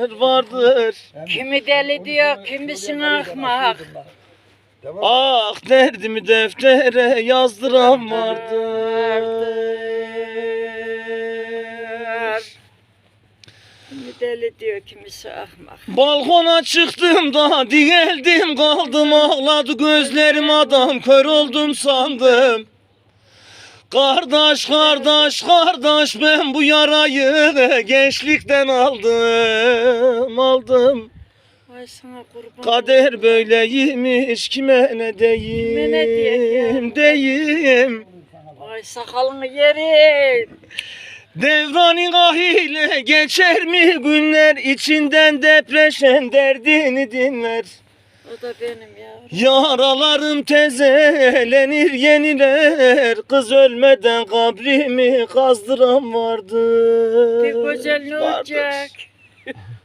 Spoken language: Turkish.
vardır. Kimi deli diyor, kimisini ahmak. Ah derdimi deftere yazdıran vardır. Kimi deli diyor, kimisi ahmak. Balkona çıktım da digeldim kaldım ağladı gözlerim adam kör oldum sandım. Kardeş kardeş kardeş ben bu yarayı gençlikten aldım aldım. Ay sana kurban. Kader böyleymiş kime ne Kime ne diyeyim diyeyim. Ay sakalını yerim. Devranın ahile geçer mi günler içinden depreşen derdini dinler. O da benim ya. Yaralarım tezelenir yeniler Kız ölmeden kabrimi kazdıran vardır Bir güzel ne olacak?